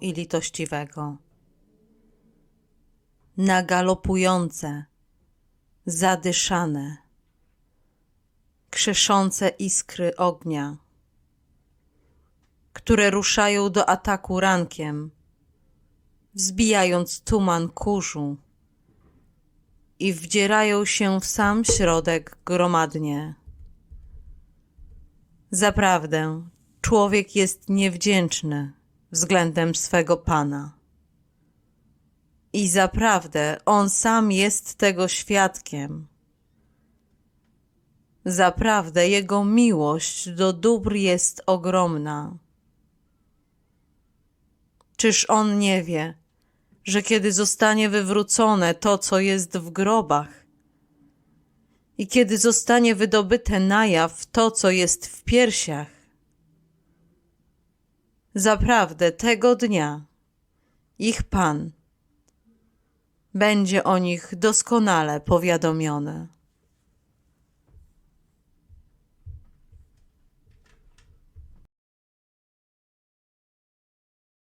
i litościwego. Na galopujące, zadyszane, krzeszące iskry ognia, które ruszają do ataku rankiem, wzbijając tuman kurzu i wdzierają się w sam środek gromadnie. Zaprawdę, człowiek jest niewdzięczny względem swego Pana. I zaprawdę on sam jest tego świadkiem. Zaprawdę jego miłość do dóbr jest ogromna. Czyż on nie wie, że kiedy zostanie wywrócone to, co jest w grobach, i kiedy zostanie wydobyte na jaw to, co jest w piersiach, zaprawdę tego dnia ich Pan będzie o nich doskonale powiadomiony.